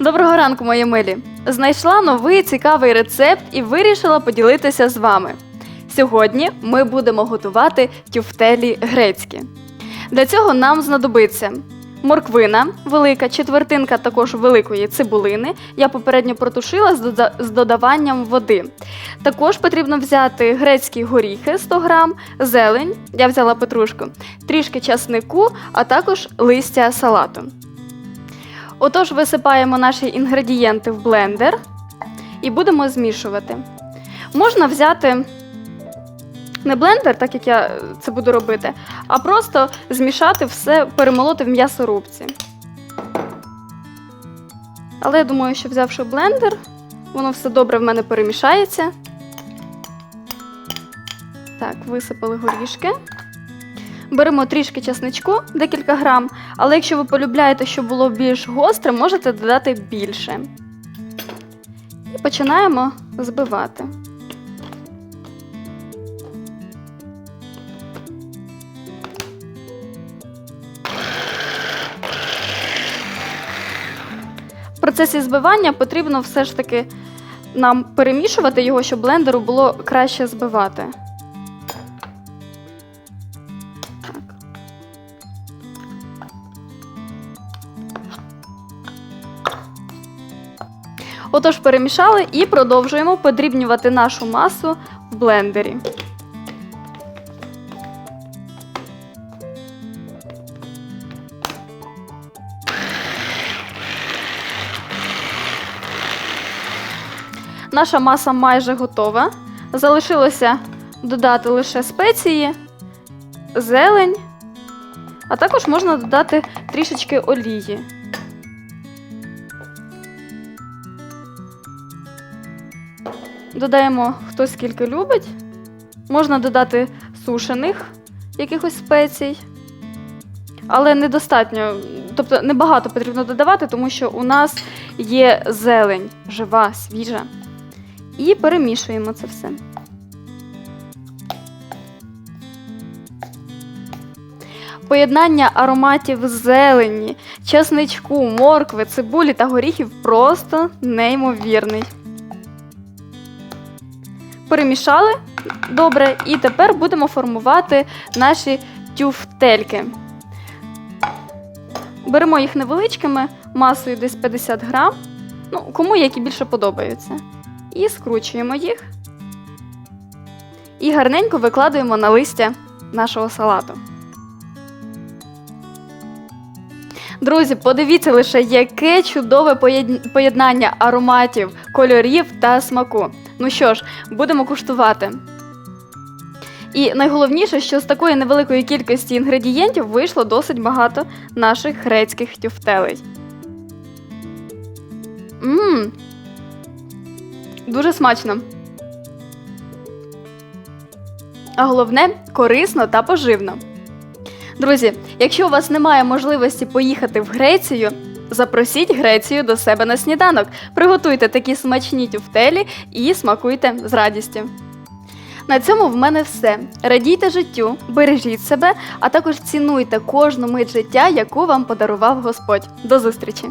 Доброго ранку, мої милі! Знайшла новий цікавий рецепт і вирішила поділитися з вами. Сьогодні ми будемо готувати тюфтелі грецькі. Для цього нам знадобиться морквина велика, четвертинка також великої цибулини. Я попередньо протушила з додаванням води. Також потрібно взяти грецькі горіхи 100 грам, зелень, я взяла петрушку, трішки часнику, а також листя салату. Отож, висипаємо наші інгредієнти в блендер і будемо змішувати. Можна взяти не блендер, так як я це буду робити, а просто змішати все, перемолоти в м'ясорубці. Але я думаю, що взявши блендер, воно все добре в мене перемішається. Так, висипали горішки. Беремо трішки часничку, декілька грам, але якщо ви полюбляєте, щоб було більш гостре, можете додати більше. І починаємо збивати. В процесі збивання потрібно все ж таки нам перемішувати його, щоб блендеру було краще збивати. Отож, перемішали і продовжуємо подрібнювати нашу масу в блендері. Наша маса майже готова. Залишилося додати лише спеції, зелень, а також можна додати трішечки олії. Додаємо хто скільки любить. Можна додати сушених якихось спецій, але недостатньо, тобто небагато потрібно додавати, тому що у нас є зелень жива, свіжа. І перемішуємо це все. Поєднання ароматів зелені, чесничку, моркви, цибулі та горіхів просто неймовірний. Перемішали добре, і тепер будемо формувати наші тюфтельки. Беремо їх невеличкими, масою десь 50 грам. Ну, кому які більше подобаються. І скручуємо їх. І гарненько викладуємо на листя нашого салату. Друзі, подивіться лише, яке чудове поєднання ароматів, кольорів та смаку. Ну що ж, будемо куштувати. І найголовніше, що з такої невеликої кількості інгредієнтів вийшло досить багато наших грецьких тюфтелей. Мм. Дуже смачно. А головне корисно та поживно. Друзі, якщо у вас немає можливості поїхати в Грецію, запросіть Грецію до себе на сніданок. Приготуйте такі смачні тюфтелі і смакуйте з радістю. На цьому в мене все. Радійте життю, бережіть себе, а також цінуйте кожну мить життя, яку вам подарував Господь. До зустрічі!